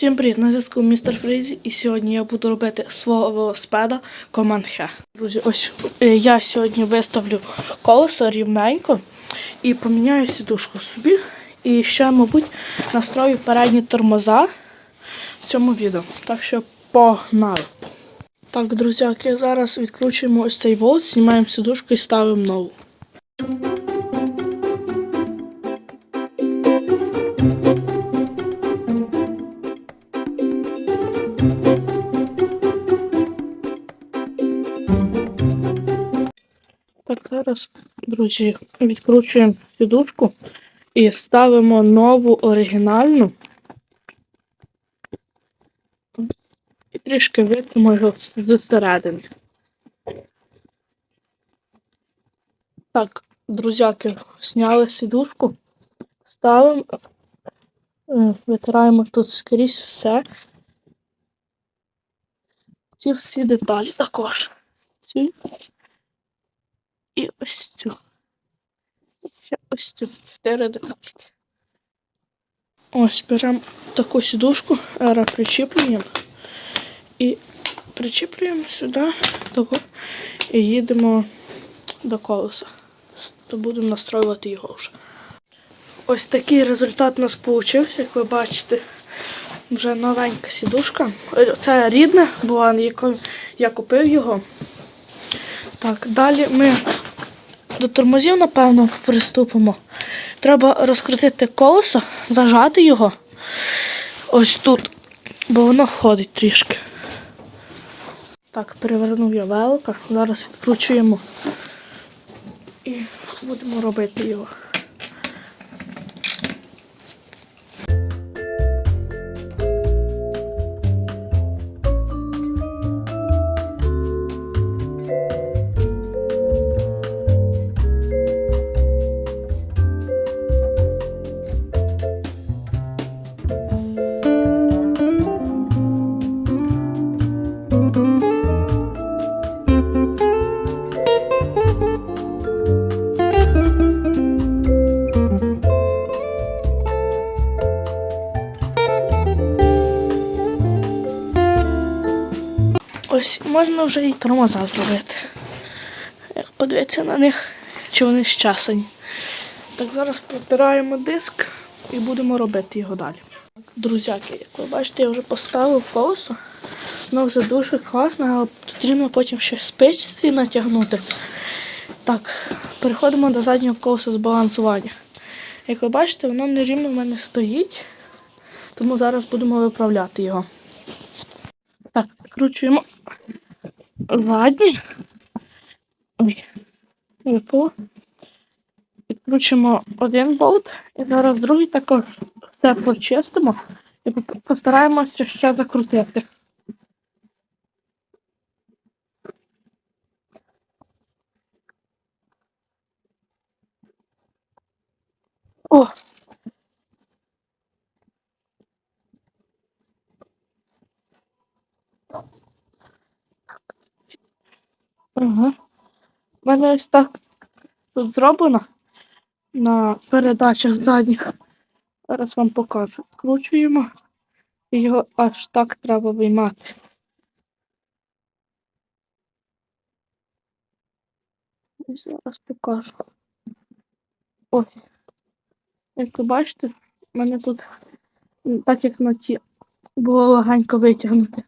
Всім привіт, на зв'язку містер Фрізі, і сьогодні я буду робити свого велосипеда He. Друзі, ось е, я сьогодні виставлю колесо рівненько і поміняю сідушку собі. І ще, мабуть, настрою передні тормоза в цьому відео. Так що погнали. Так, друзяки, зараз відкручуємо ось цей болт, знімаємо сідушку і ставимо нову. Друзі, відкручуємо сідушку і ставимо нову оригінальну. І трішки витимо його зсередини. Так, друзяки, зняли сідушку, ставимо, е, витираємо тут скрізь все. Ці всі деталі також. Ці і ось цю. Ось. Чотири детальки. Ось беремо таку сідушку, ера причіплюємо і причіплюємо сюди таку, і їдемо до колеса. То будемо настроювати його вже. Ось такий результат у нас вийшов, як ви бачите. Вже новенька сідушка. Це рідна була, я купив його. Так, далі ми до тормозів, напевно, приступимо. Треба розкрутити колесо, зажати його ось тут, бо воно ходить трішки. Так, перевернув я велика. Зараз відкручуємо і будемо робити його. Можна вже і тормоза зробити. Як подивитися на них, чи вони щасані. Так, зараз протираємо диск і будемо робити його далі. Друзяки, як ви бачите, я вже поставив колесо. Воно вже дуже класне, але потрібно потім ще спичці натягнути. Так, переходимо до заднього колеса збалансування. Як ви бачите, воно нерівно в мене стоїть, тому зараз будемо виправляти його. Так, відкручуємо задні. Ой, випало. Відкручуємо один болт і зараз другий також все почистимо і постараємося ще закрутити. О! Ага. У мене ось так тут зроблено на передачах задніх. Зараз вам покажу. Вкручуємо і його аж так треба виймати. І зараз покажу. Ось. Як ви бачите, в мене тут, так як на ці, було легенько витягнути.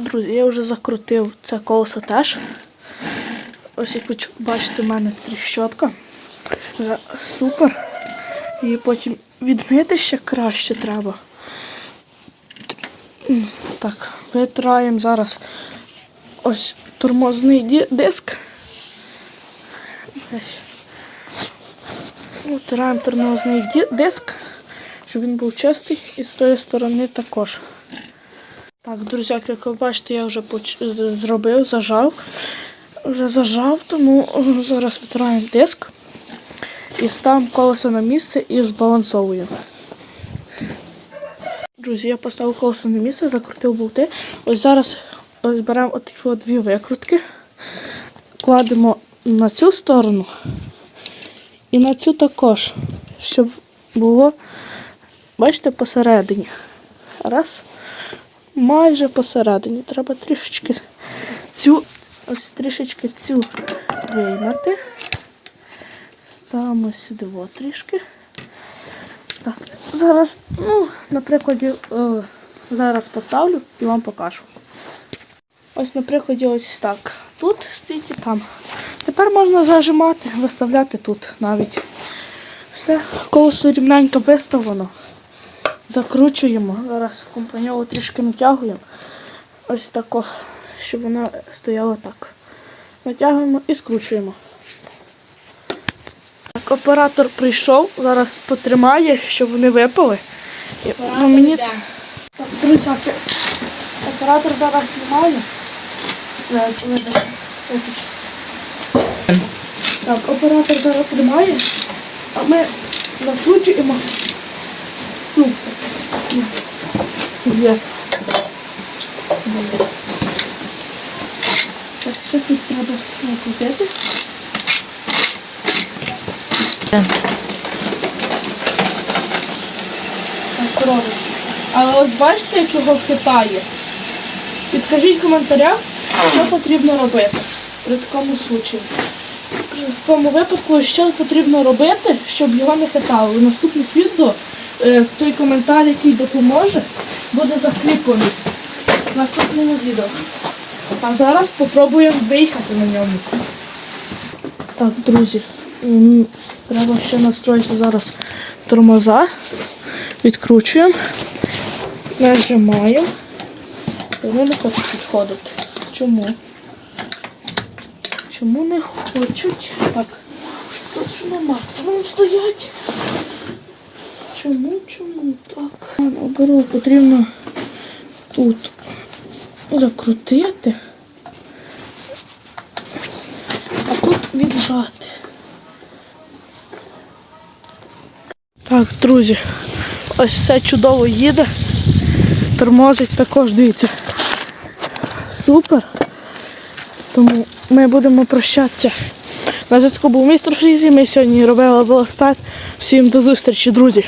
Друзі, я вже закрутив це колесо теж. Ось як ви бачите, в мене тріщотка. Супер. І потім відмити ще краще треба. Так, витираємо зараз ось тормозний диск. Витираємо тормозний диск, щоб він був чистий, і з тої сторони також. Так, друзі, як ви бачите, я вже поч- зробив, зажав. Вже зажав, тому зараз витираємо диск і ставимо колесо на місце і збалансовуємо. Друзі, я поставив колесо на місце, закрутив болти. Ось зараз ось беремо от дві викрутки, кладемо на цю сторону і на цю також, щоб було Бачите, посередині. Раз. Майже посередині. Треба трішечки цю, ось трішечки цю вийняти. Ставимо сюди от трішки. Так, зараз, ну, на прикладі, е, зараз поставлю і вам покажу. Ось, на прикладі, ось так. Тут стоїть і там. Тепер можна зажимати, виставляти тут навіть. Все, колесо рівненько виставлено. Закручуємо. Зараз компаньову трішки натягуємо. Ось тако, щоб вона стояла так. Натягуємо і скручуємо. Так, оператор прийшов, зараз потримає, щоб вони випали. І, ну, мені... Так, друзяки, оператор зараз знімає. Виключу. Так, оператор зараз тримає, а ми накручуємо. Супер. Є. Так, що тут треба накрутити? Але ось бачите, як його хитає? Підкажіть в коментарях, що потрібно робити при такому случаї. В такому випадку, що потрібно робити, щоб його не хитало. У наступних відео той коментар, який допоможе, буде закріплений в наступному відео. А зараз спробуємо виїхати на ньому. Так, друзі, треба ще настроїти зараз тормоза. Відкручуємо, нажимаємо. Вони не хочуть підходити. Чому? Чому не хочуть? Так, тут що на максимум стоять. Чому, чому так? Наоборот, потрібно тут закрутити, а тут віджати. Так, друзі, ось все чудово їде. Тормозить також, дивіться. Супер. Тому ми будемо прощатися. На зв'язку був містер Фрізі. Ми сьогодні робили велосипед. Всім до зустрічі, друзі.